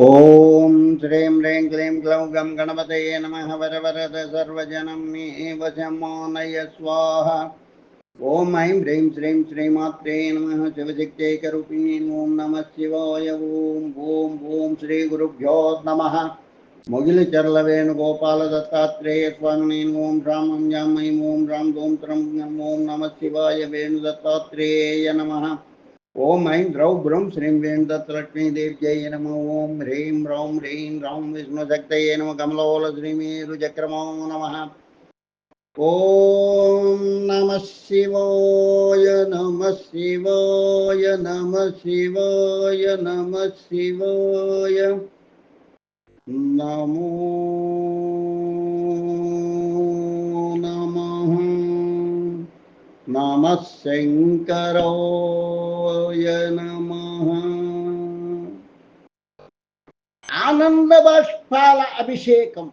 ॐ श्रीं ह्रीं क्लीं क्लौं गं गणपतये नमः वरवरद सर्वजनं निवशमो नय स्वाहा ॐ ऐं ह्रीं श्रीं श्रीमात्रे नमः शिवशक्त्यैकरूपिणी ॐ नमः शिवाय ॐ ॐ ॐ श्रीगुरुभ्यो नमः मुगिलचरलवेणुगोपालदत्तात्रेय स्वामिने ॐ रामं यामयीं ॐ रां गों त्रं ॐ नमः शिवाय वेणुदत्तात्रेय नमः వేణు దత్తాత్రేయ నమ ఓం ఐం ద్రౌ బ్రౌం శ్రీం వేణుదత్తలక్ష్మీదేవ్యై నమ ఓం హ్రీం రౌం హ్రీం రౌం విష్ణుశక్తయే నమ కమలోల శ్రీమేరు చక్రమో నమ ఓం నమ శివాయ నమ శివాయ నమ నమ శంకరోయ నమ ఆనంద బాష్పాల అభిషేకం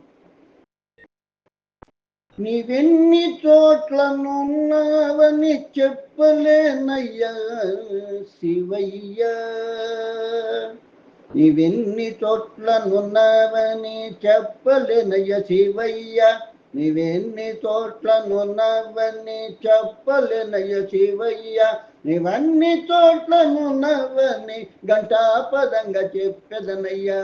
నీవెన్ని చోట్లనున్నావని చెప్పలేనయ్యా శివయ్య. నీవెన్ని చోట్లనున్నావని చెప్పలేనయ్య శివయ్య. నీవెన్ని చోట్లనున్నావని చెప్పలేనయ్య శివయ్య. నీవన్ని చోట్లనున్నవని గంటాపదంగా చెప్పెదనయ్యా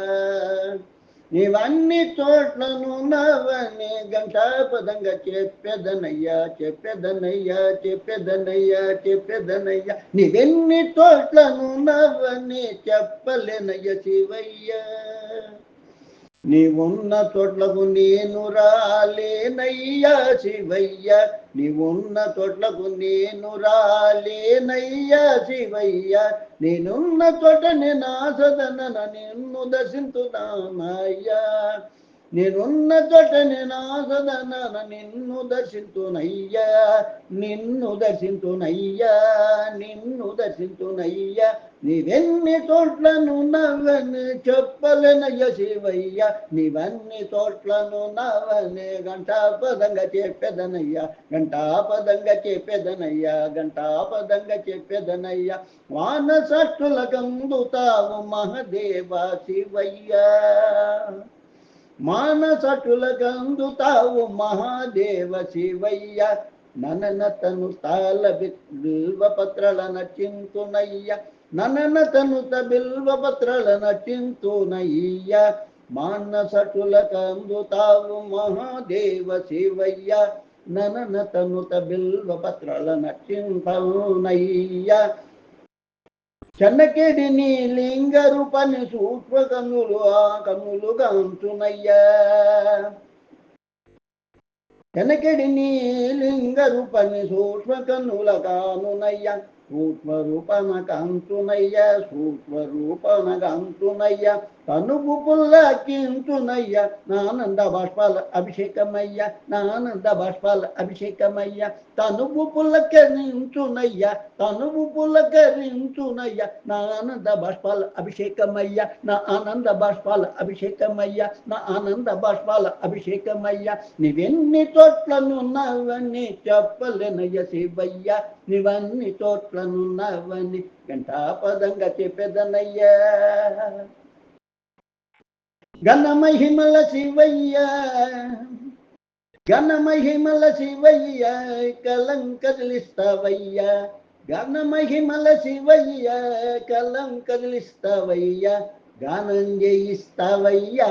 నీవన్ని చోట్లనున్నవని గంటాపదంగా చెప్పెదనయ్యా చెప్పెదనయ్యా చెప్పెదనయ్యా చెప్పెదనయ్యా నీవెన్ని చోట్లనున్నవని చెప్పలేనయ్య శివయ్య. నీవున్న చోట్లకు నేను రాలేనయ్యా శివయ్య. నీవున్న చోట్లకు నేను రాలేనయ్యా శివయ్య. నేనున్న చోట నేను ఆసదన నిన్ను దర్శించుదానయ్యా నేనున్న చోట నేను ఆసదన నిన్ను దర్శించునయ్యా నిన్ను దర్శించునయ్యా నిన్ను దర్శించునయ్యా. నీవెన్ని చోట్లను నవ్వని చెప్పలేనయ్య శివయ్య. నీవన్ని చోట్లను నవ్వని గంటాపదంగా చెప్పేదనయ్యా. గంటాపదంగా చెప్పేదనయ్యా గంటాపదంగా చెప్పేదనయ్యా. వానసట్టుల కందుతావు మహదేవా శివయ్యా. మానసటులకందుతావు మహాదేవ శివయ్య. నననతను తాల బిల్వ పత్రల నచింతునయ్య నననతనుత బిల్వ పత్రల నచింతునయ్య మానసటులకందుతావు మహాదేవ శివయ్య. నననతనుత బిల్వ పత్రల నచింతనయ్య చెన్నకేడి నీ లింగ రూపాన్ని సూక్ష్మ కన్నులు ఆ కన్నులు గంతునయ్యా చెన్నకేడి నీ లింగ రూపాన్ని సూక్ష్మ కన్నుల కానునయ్యా. సూక్ష్మ రూపన కాంతునయ్య సూక్ష్మ రూపన కాంతునయ్య తనుగు పుల్లకింతునయ్య నానంద బాష్పాల అభిషేకమయ్య నానంద బాష్పాల అభిషేకమయ్య. తనుగు పుల్లకరించునయ్య తనుగు పుల్లకరించునయ్య నానంద బాష్పాల అభిషేకమయ్య నా ఆనంద బాష్పాల అభిషేకమయ్య నా ఆనంద బాష్పాల అభిషేకమయ్య. నీవెన్ని చోట్లనున్నవని చెప్పలేనయ్య శివయ్య నీవన్ని చోట్లనున్నవని గంటాపదంగా చెప్పేదనయ్యా ఘనమహిమల శివయ్య. ఘనమహిమల శివయ్య కలంకలిస్తావయ్య ఘనమహిమల శివయ్య కలంకలిస్తావయ్య గానం చేయిస్తావయ్యా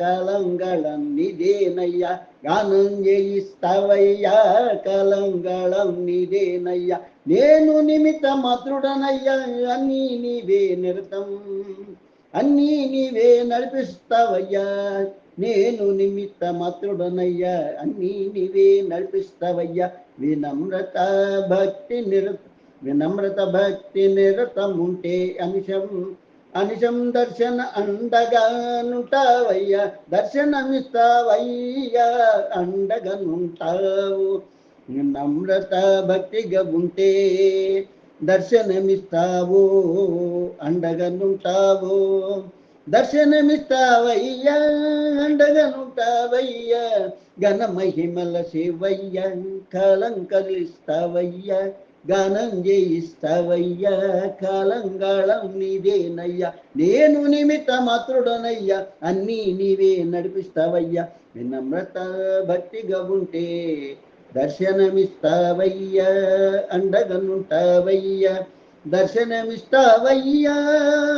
కలంగళం నిదేనయ్యా గానం చేయిస్తావయ్యా కలంగళం నిదేనయ్యా నేను నిమిత మాతృడనయ్యా అని నీవే నిరతం. అన్నీ నీవే నడిపిస్తావయ్యా. నేను నిమిత్త మాత్రుడనయ్యా అన్నీ నీవే నడిపిస్తావయ్యా. వినమ్రత భక్తి నిరత వినమ్రత భక్తి నిరతముంటే అంశం అనిశం దర్శన అండగానుంటావయ్యా దర్శనమిస్తావయ్యా అండగనుంటావు నమ్రత భక్తిగా ఉంటే దర్శనమిస్తావు అండగనుంటావు. దర్శనమిస్తావయ్యా అండగనుంటావయ్యా. ఘన మహిమల శివయ్య కలంకలిస్తావయ్యా గానం చేయిస్తావయ్యా కాలంగాళం నీదేనయ్యా నేను నిమిత్త మాత్రుడనయ్యా అన్నీ నీవే నడిపిస్తావయ్యా. వినమ్రత భక్తిగా ఉంటే దర్శనమిస్తావయ్యా అండగనుంటావయ్యా. దర్శనమిస్తావయ్యా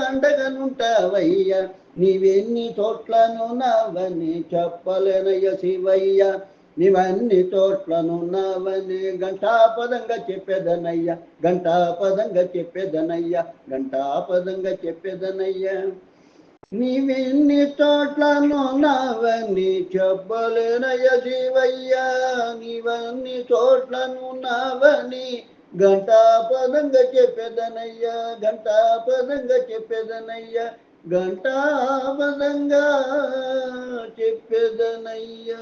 అండగనుంటావయ్యా. నీవెన్ని చోట్లను నావని చెప్పలేనయ్య శివయ్య. నీవన్ని తోట్లను నావని గంటాపదంగా చెప్పేదనయ్య. గంటాపదంగా చెప్పేదనయ్య. గంటాపదంగా చెప్పేదనయ్య. నీవెన్ని చోట్లను నావని చెప్పలేనయ్య శివయ్య నీవన్ని చోట్లను నావని గంటాపదంగా చెప్పేదనయ్యా గంటాపదంగా చెప్పేదనయ్యా గంటాపదంగా చెప్పేదనయ్యా.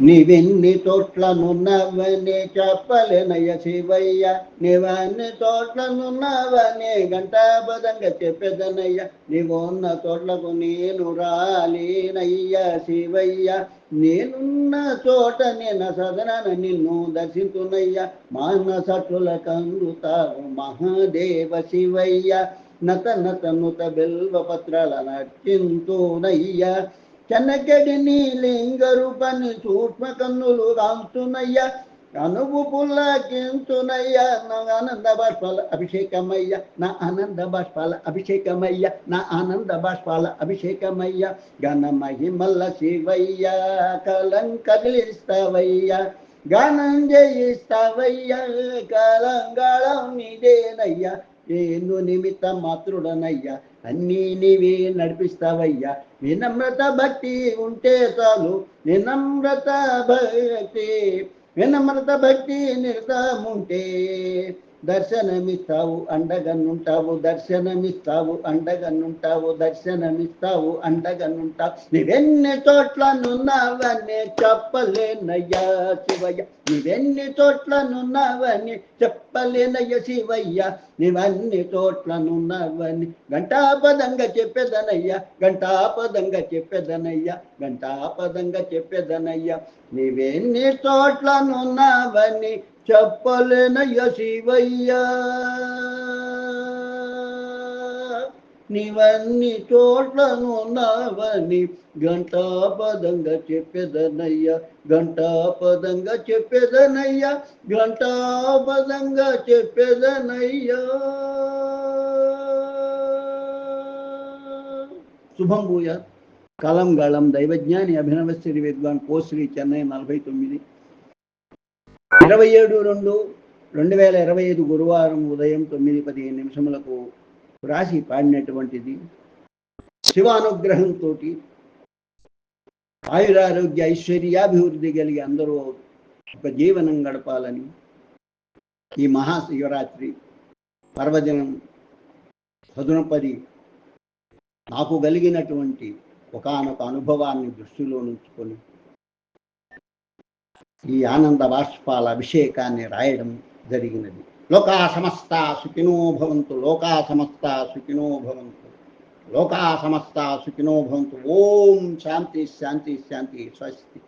నీవెన్ని తోట్లనున్నవనే చెప్పలేనయ్య శివయ్య. నీవన్ని తోట్లనున్నవనే గంటాబదంగా చెప్పేదనయ్య. నీవున్న తోట్లకు నేను రాలేనయ్య శివయ్య. నేనున్న చోట నేను సదనాన నిన్ను దర్శించునయ్య. మానసటుల కందుతావు మహాదేవ శివయ్య. నత నత నుత బిల్వ పత్రాల నర్చింతునయ్య చెన్నకెడి నీ లింగ రూపాన్ని సూక్ష్మ కన్నులు రాంతునయ్య అనువు పుల్లకింతునయ్య నా ఆనంద బాష్పాల అభిషేకమయ్య నా ఆనంద బాష్పాల అభిషేకమయ్య నా ఆనంద బాష్పాల అభిషేకమయ్య ఘన మహిమల్ల శివయ్య కలం కదిలిస్తావయ్య ఘనం జయిస్తావయ్య కలంగాళం నీదేనయ్య ఎందు నిమిత్త మాతృడనయ్యా అన్నీ నీవే నడిపిస్తావయ్యా. వినమ్రత భక్తి ఉంటే చాలు. వినమ్రత భక్తి వినమ్రత భక్తి నిర్తముంటే దర్శనమిస్తావు అండగన్నుంటావు దర్శనమిస్తావు అండగన్నుంటావు దర్శనమిస్తావు అండగన్నుంటావు. నీవెన్ని చోట్ల నున్నావని చెప్పలేనయ్యా శివయ్య. నీవెన్ని చోట్ల నున్నావని చెప్పలేనయ్య శివయ్య. నీవన్ని చోట్ల నున్నావని గంటాపదంగా చెప్పేదనయ్యా గంటాపదంగా చెప్పేదనయ్యా గంటాపదంగా చెప్పేదనయ్యా. నీవెన్ని చోట్ల నున్నావని చెప్పలేనయ్య శివయ్యా. నీవన్ని చోట్లను నావని గంటాపదంగా చెప్పేదనయ్యా గంటాపదంగా చెప్పేదనయ్యా గంటాపదంగా చెప్పేదనయ్యా. శుభం భూయ కలం గళం దైవజ్ఞాని అభినవ శ్రీ విద్వాన్ కోశ్రీ చెన్నై నలభై తొమ్మిది. ఇరవై ఏడు రెండు రెండు వేల ఇరవై ఐదు గురువారం ఉదయం తొమ్మిది పదిహేను నిమిషములకు రాసి పాడినటువంటిది. శివానుగ్రహంతో ఆయురారోగ్య ఐశ్వర్యాభివృద్ధి కలిగి అందరూ ఒక జీవనం గడపాలని ఈ మహాశివరాత్రి పర్వదినం పదునపది నాకు కలిగినటువంటి ఒకానొక అనుభవాన్ని దృష్టిలో ఉంచుకొని ఈ ఆనంద బాష్పాల అభిషేకాన్ని రాయడం జరిగినది. లోకా సమస్త సుఖినో భవంతు లోకా సమస్త సుఖినో భవంతు లోకా సమస్త సుఖినో భవంతు. ఓం శాంతి శాంతి శాంతి స్వస్తి.